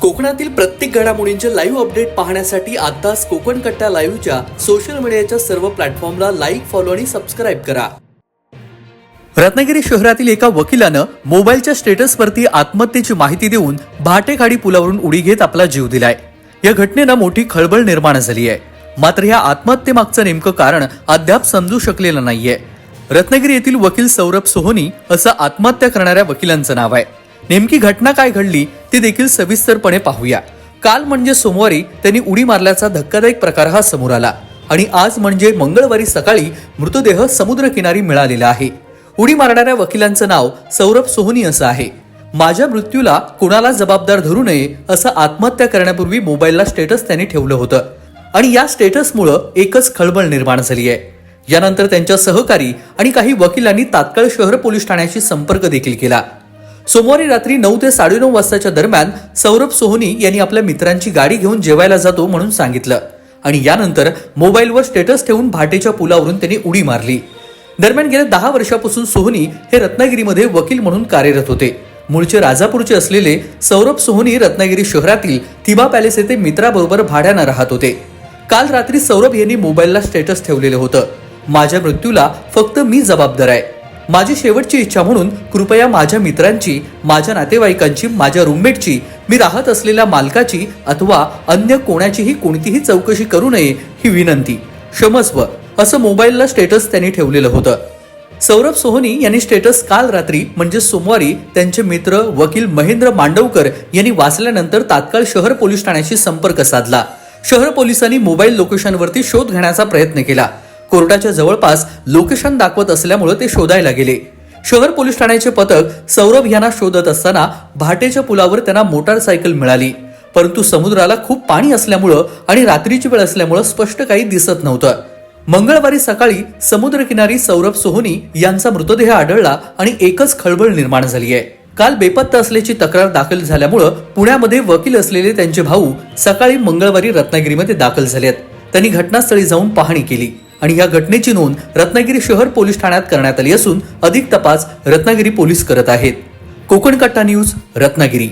कोकणातील प्रत्येक घडामोडींचे लाईव्ह अपडेट पाहण्यासाठी आताच कोकण कट्टा लाईव्हच्या सोशल मीडियाच्या सर्व प्लॅटफॉर्मला लाईक फॉलो आणि सबस्क्राईब करा. रत्नागिरी शहरातील एका वकिलानं मोबाईलच्या स्टेटसवरती आत्महत्येची माहिती देऊन भाटेखाडी पुलावरून उडी घेत आपला जीव दिलाय. या घटनेनं मोठी खळबळ निर्माण झाली आहे. मात्र या आत्महत्येमागचं नेमकं कारण अद्याप समजू शकलेलं नाहीये. रत्नागिरी येथील वकील सौरभ सोहोनी असं आत्महत्या करणाऱ्या वकिलांचं नाव आहे. नेमकी घटना काय घडली ते देखील सविस्तरपणे पाहूया. काल म्हणजे सोमवारी त्यांनी उडी मारल्याचा धक्कादायक प्रकार हा समोर आला आणि आज म्हणजे मंगळवारी सकाळी मृतदेह समुद्रकिनारी मिळालेला आहे. उडी मारणाऱ्या वकिलांचं नाव सौरभ सोहनी असं आहे. माझ्या मृत्यूला कुणाला जबाबदार धरू नये असं आत्महत्या करण्यापूर्वी मोबाईलला स्टेटस त्यांनी ठेवलं होतं. आणि या स्टेटसमुळं एकच खळबळ निर्माण झाली आहे. यानंतर त्यांच्या सहकारी आणि काही वकिलांनी तात्काळ शहर पोलीस ठाण्याशी संपर्क देखील केला. सोमवारी रात्री नऊ ते साडेनऊ वाजताच्या दरम्यान सौरभ सोहनी यांनी आपल्या मित्रांची गाडी घेऊन जेवायला जातो म्हणून सांगितलं. आणि यानंतर मोबाईलवर स्टेटस ठेवून भाटेच्या पुलावरून त्यांनी उडी मारली. दरम्यान गेल्या दहा वर्षापासून सोहनी हे रत्नागिरीमध्ये वकील म्हणून कार्यरत होते. मूळचे राजापूरचे असलेले सौरभ सोहनी रत्नागिरी शहरातील थिबा पॅलेस येथे मित्राबरोबर भाड्यानं राहत होते. काल रात्री सौरभ यांनी मोबाईलला स्टेटस ठेवलेलं होतं. माझ्या मृत्यूला फक्त मी जबाबदार आहे. माझी शेवटची इच्छा म्हणून कृपया माझ्या मित्रांची माझ्या नातेवाईकांची माझ्या रूममेटची मी राहत असलेल्या मालकाची अथवा अन्य कोणाचीही कोणतीही चौकशी करू नये ही विनंती. क्षमस्व. असं मोबाईलला स्टेटस त्यांनी ठेवलेलं होतं. सौरभ सोहनी यांनी स्टेटस काल रात्री म्हणजे सोमवारी त्यांचे मित्र वकील महेंद्र मांडवकर यांनी वाचल्यानंतर तात्काळ शहर पोलीस ठाण्याशी संपर्क साधला. शहर पोलिसांनी मोबाईल लोकेशनवरती शोध घेण्याचा प्रयत्न केला. कोर्टाच्या जवळपास लोकेशन दाखवत असल्यामुळे ते शोधायला गेले. शहर पोलीस ठाण्याचे पथक सौरभ यांना शोधत असताना भाटेच्या पुलावर त्यांना मोटारसायकल मिळाली. परंतु समुद्राला खूप पाणी असल्यामुळं आणि रात्रीची वेळ असल्यामुळं स्पष्ट काही दिसत नव्हतं. मंगळवारी सकाळी समुद्रकिनारी सौरभ सोहनी यांचा मृतदेह आढळला आणि एकच खळबळ निर्माण झाली आहे काल बेपत्ता असल्याची तक्रार दाखल झाल्यामुळं पुण्यामध्ये वकील असलेले त्यांचे भाऊ सकाळी मंगळवारी रत्नागिरीमध्ये दाखल झालेत. त्यांनी घटनास्थळी जाऊन पाहणी केली. आणि या घटनेची नोंद रत्नागिरी शहर पोलीस ठाण्यात करण्यात आली असून अधिक तपास रत्नागिरी पोलीस करत आहेत. कोकण कट्टा न्यूज रत्नागिरी.